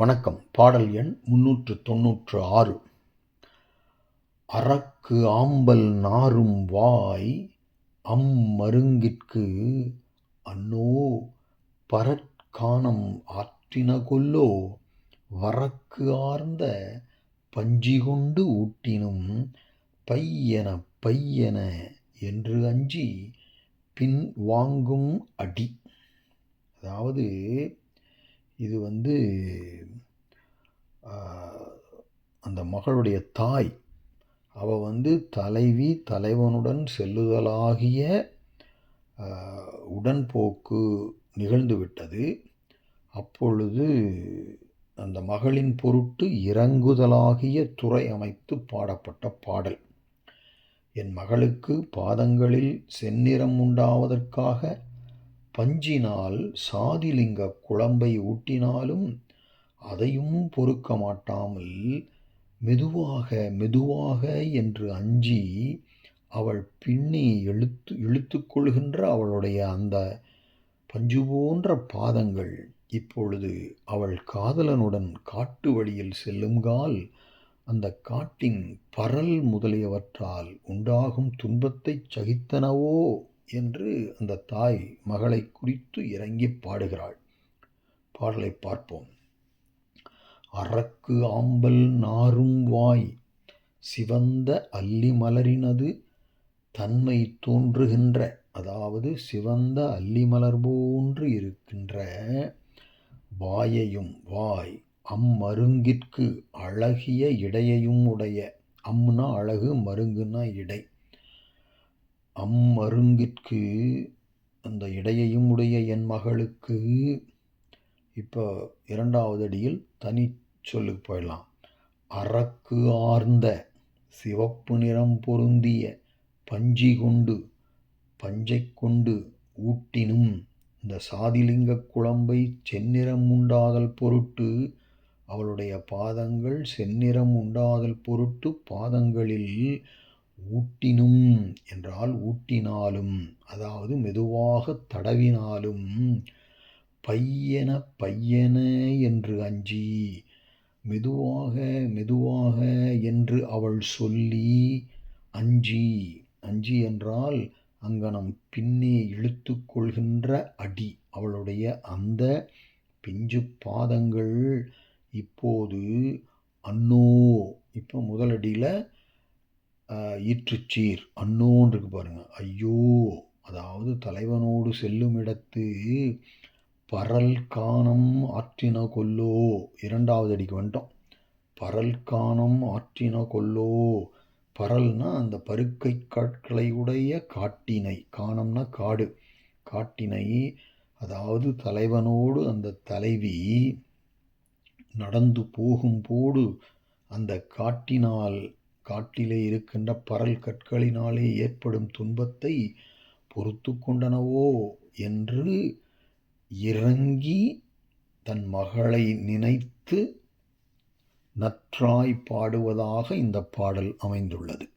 வணக்கம். பாடல் எண் முன்னூற்று தொன்னூற்று ஆறு. அறக்கு ஆம்பல் நாரும் வாய் அம்மருங்கிற்கு அன்னோ பரற்கானம் ஆற்றின கொல்லோ வரக்கு ஆர்ந்த பஞ்சிகொண்டு ஊட்டினும் பையன பையன என்று அஞ்சி பின் வாங்கும் அடி. அதாவது இது வந்து அந்த மகளுடைய தாய் அவள் வந்து தலைவி தலைவனுடன் செல்லுதலாகிய உடன்போக்கு நிகழ்ந்து விட்டது. அப்பொழுது அந்த மகளின் பொருட்டு இறங்குதலாகிய துறை அமைத்து பாடப்பட்ட பாடல். என் மகளுக்கு பாதங்களில் செந்நிறம் உண்டாவதற்காக பஞ்சினால் சாதிலிங்க குழம்பை ஊட்டினாலும் அதையும் பொறுக்க மாட்டாமல் மெதுவாக மெதுவாக என்று அஞ்சி அவள் பின்னி இழுத்து இழுத்து கொள்கின்ற அவளுடைய அந்த பஞ்சு போன்ற பாதங்கள் இப்பொழுது அவள் காதலனுடன் காட்டு வழியில் செல்லுங்கால் அந்த காட்டின் பரல் முதலியவற்றால் உண்டாகும் துன்பத்தை சகித்தனவோ என்று அந்த தாய் மகளை குறித்து இறங்கி பாடுகிறாள். பாடலை பார்ப்போம். அறக்கு ஆம்பல் நாறும் வாய். சிவந்த அல்லி மலரினது தன்மை தோன்றுகின்ற அதாவது சிவந்த அல்லி மலர் போன்று இருக்கின்ற வாயையும் வாய் அம்மருங்கிற்கு அழகிய இடையையும் உடைய அம்னா அழகு மருங்குன்னா இடை. அம்மருங்கிற்கு அந்த இடையையும் உடைய என் மகளுக்கு இப்போ இரண்டாவது அடியில் தனி சொல்லுக்கு போயிடலாம். அறக்கு ஆர்ந்த சிவப்பு நிறம் பொருந்திய பஞ்சி கொண்டு பஞ்சை கொண்டு ஊட்டினும் இந்த சாதிலிங்க குழம்பை செந்நிறம் உண்டாதல் பொருட்டு அவளுடைய பாதங்கள் செந்நிறம் உண்டாதல் பொருட்டு பாதங்களில் ஊட்டினும் என்றால் ஊட்டினாலும் அதாவது மெதுவாக தடவினாலும் பையன பையன என்று அஞ்சி மெதுவாக மெதுவாக என்று அவள் சொல்லி அஞ்சி அஞ்சி என்றால் அங்கனம் பின்னே இழுத்து கொள்கின்ற அடி. அவளுடைய அந்த பிஞ்சு பாதங்கள் இப்போது அன்னோ இப்போ முதலடியில் ஈற்றுச்சீர் அன்னோன் இருக்கு பாருங்கள் ஐயோ அதாவது தலைவனோடு செல்லும் இடத்து பரல் காணம் ஆற்றின கொல்லோ. இரண்டாவது அடிக்கு வந்துட்டோம். பரல் காணம் ஆற்றின கொல்லோ. பரல்னா அந்த பருக்கை காட்களை உடைய காட்டினை. காணம்னா காடு. காட்டினை அதாவது தலைவனோடு அந்த தலைவி நடந்து போகும்போது அந்த காட்டினால் காட்டிலே இருக்கின்ற பரல் கற்களினாலே ஏற்படும் துன்பத்தை பொறுத்து கொண்டனவோ என்று இறங்கி தன் மகளை நினைத்து நற்றாய் பாடுவதாக இந்த பாடல் அமைந்துள்ளது.